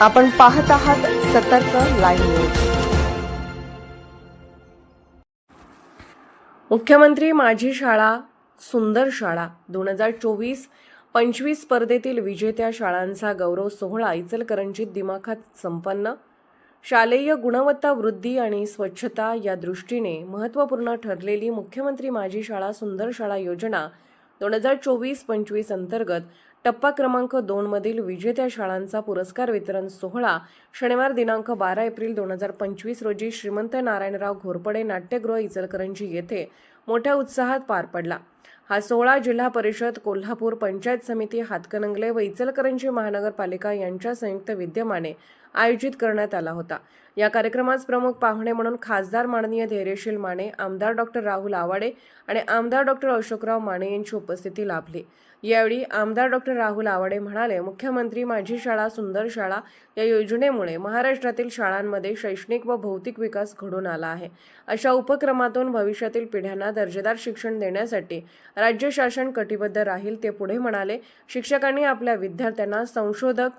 आपण पाहत आहात सतर्क लाईव्ह न्यूज. मुख्यमंत्री माझी शाळा सुंदर शाळा दोन हजार चोवीस पंचवीस स्पर्धेतील विजेत्या शाळांचा गौरव सोहळा इचलकरंजीत दिमाखात संपन्न. शालेय गुणवत्ता वृद्धी आणि स्वच्छता या दृष्टीने महत्त्वपूर्ण ठरलेली मुख्यमंत्री माझी शाळा सुंदर शाळा योजना दोन हजार चोवीस पंचवीस अंतर्गत टप्पा क्रमांक दोनमधील विजेत्या शाळांचा पुरस्कार वितरण सोहळा शनिवार दिनांक बारा एप्रिल दोन हजार पंचवीस रोजी श्रीमंत नारायणराव घोरपडे नाट्यगृह इचलकरंजी येथे मोठ्या उत्साहात पार पडला. हा सोळा जिल्हा परिषद कोल्हापूर पंचायत समिती हातकणंगले व इचलकरंजी महानगरपालिका यांच्या संयुक्त विद्यमाने आयोजित करण्यात आला होता. या कार्यक्रमास प्रमुख पाहुणे म्हणून खासदार माननीय धैर्यशील माने आमदार डॉक्टर राहुल आवाडे आणि आमदार डॉक्टर अशोकराव माने यांची उपस्थिती लाभली. यावेळी आमदार डॉक्टर राहुल आवाडे म्हणाले मुख्यमंत्री माझी शाळा सुंदर शाळा या योजनेमुळे महाराष्ट्रातील शाळांमध्ये शैक्षणिक व भौतिक विकास घडून आला आहे. अशा उपक्रमातून भविष्यातील पिढ्यांना दर्जेदार शिक्षण देण्यासाठी राज्य शासन कटिबद्ध राहील ते पुढे म्हणाले. शिक्षकांनी आपल्या विद्यार्थ्यांना संशोधक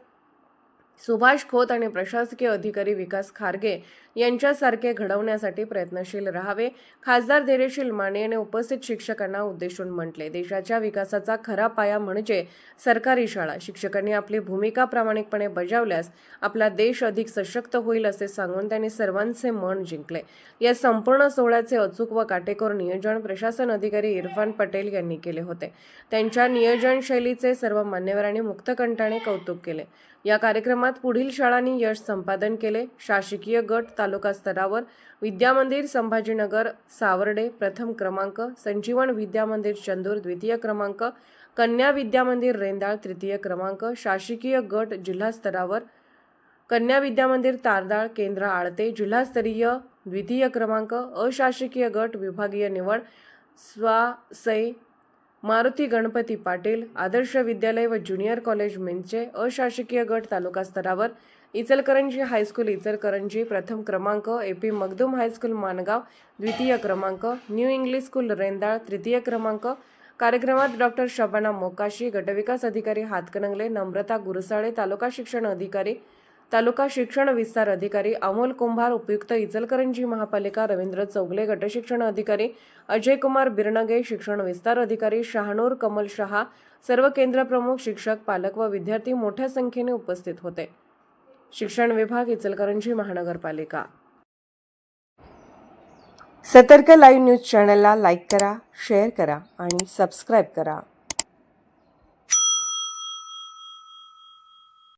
सुभाष खोत आणि प्रशासकीय अधिकारी विकास खारगे यांच्यासारखे घडवण्यासाठी प्रयत्नशील राहावे खासदार धैर्यशील माने यांनी उपस्थित शिक्षकांना उद्देशून म्हटले. देशाच्या विकासाचा खरा पाया म्हणजे सरकारी शाळा. शिक्षकांनी आपली भूमिका प्रामाणिकपणे बजावल्यास आपला देश अधिक सशक्त होईल असे सांगून त्यांनी सर्वांचे मन जिंकले. या संपूर्ण सोहळ्याचे अचूक व काटेकोर नियोजन प्रशासन अधिकारी इरफान पटेल यांनी केले होते. त्यांच्या नियोजन शैलीचे सर्व मान्यवरांनी मुक्तकंठाने कौतुक केले. या कार्यक्रमात पुढील शाळांनी यश संपादन केले. शासकीय गट तालुका स्तरावर विद्यामंदिर संभाजीनगर सावर्डे प्रथम क्रमांक संजीवन विद्यामंदिर चंदूर द्वितीय क्रमांक कन्या विद्यामंदिर रेंदाळ तृतीय क्रमांक शासकीय गट जिल्हा स्तरावर कन्या विद्यामंदिर तारदाळ केंद्र आळते जिल्हास्तरीय द्वितीय क्रमांक अशासकीय गट विभागीय निवड स्वासै मारुती गणपती पाटील आदर्श विद्यालय व ज्युनियर कॉलेज मिंचे अशासकीय गट तालुका स्तरावर इचलकरंजी हायस्कूल इचलकरंजी प्रथम क्रमांक A P Magdum high school Mangaon द्वितीय क्रमांक न्यू इंग्लिश स्कूल रेंदाळ तृतीय क्रमांक. कार्यक्रमात डॉक्टर शबाना मोकाशी गटविकास अधिकारी हातकणंगले नम्रता गुरसाळे तालुका शिक्षण अधिकारी तालुका शिक्षण विस्तार अधिकारी अमोल कुंभार उपयुक्त इचलकरंजी महापालिका रवींद्र चौगले गटशिक्षण अधिकारी अजय कुमार बिरनगे शिक्षण विस्तार अधिकारी शहानूर कमल शहा सर्व केंद्र प्रमुख शिक्षक पालक व विद्यार्थी मोठ्या संख्येने उपस्थित होते. शिक्षण विभाग इचलकरंजी महानगरपालिका. सतर्क लाईव्ह न्यूज चॅनलला लाईक करा शेअर करा आणि सबस्क्राईब करा.